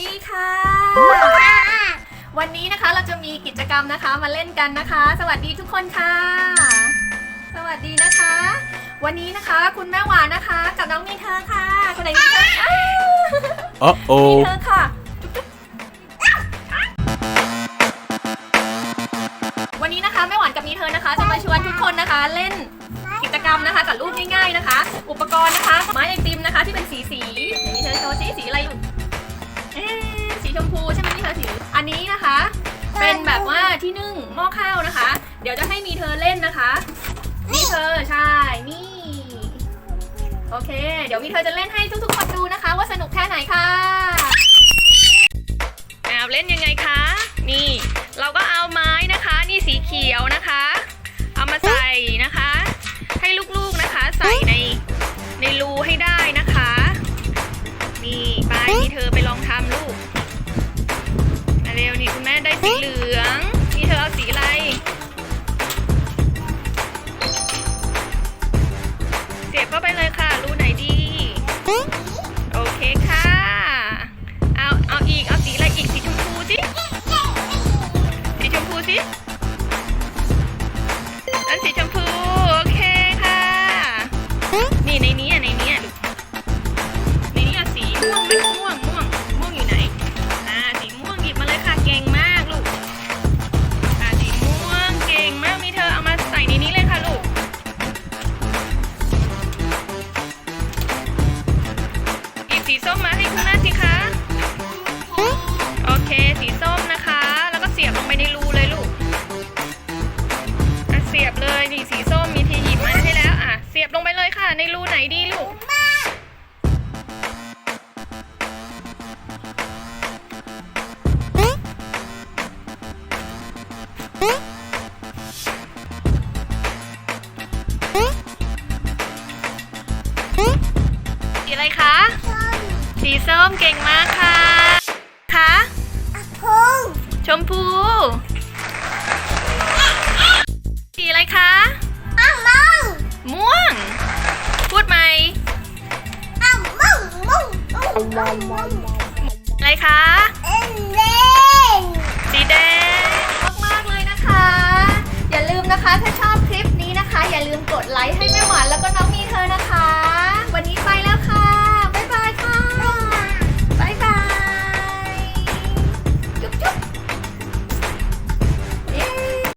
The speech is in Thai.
ดีค่ะ วันนี้นะคะเราจะมีกิจกรรมนะคะมาเล่นกันนะคะ สวัสดีทุกคนค่ะ สวัสดีนะคะ วันนี้นะคะคุณแม่หวานนะคะ กับน้องมีเธอค่ะคนไหนมีเธออ้าวอ๋อโอมีเธอค่ะ วันนี้นะคะแม่หวานกับมีเธอนะคะ จะมาชวนทุกคนนะคะเล่นกิจกรรมนะคะกับรูปง่ายๆนะคะ อุปกรณ์นะคะ ไม้ไอติมนะคะที่เป็นสีสีๆมีเธอโชว์สีสีอะไรลูก ที่นึ่งหม้อข้าวนะคะ เดี๋ยวจะให้มีเธอเล่นนะคะ มีเธอใช่นี่ โอเค เดี๋ยวมีเธอจะเล่นให้ทุกๆคนดูนะคะ ว่าสนุกแค่ไหนค่ะอ้าวเล่นยังไงคะ นี่ เราก็เอาไม้นะคะ นี่สีเขียวนะคะ เอามาใส่นะคะ ให้ลูกๆนะคะ ใส่ในในรูให้ได้นะคะ นี่ไปมีเธอไปลองทำลูกมาเร็วนี่คุณแม่ได้สีเหลือง สีชมพูสิอันสีชมพู โอเคค่ะ นี่ในนี้อะในนี้อะลูกใน เสียบเลยนี่สีส้มมีทีหยิบมาให้แล้วอะ เสียบลงไปเลยค่ะ ในรูไหนดีลูก สีอะไรคะ สีส้มเก่งมากค่ะ คะ ชมพู สีอะไรคะม่วง พูดใหม่อะไรคะสีแดง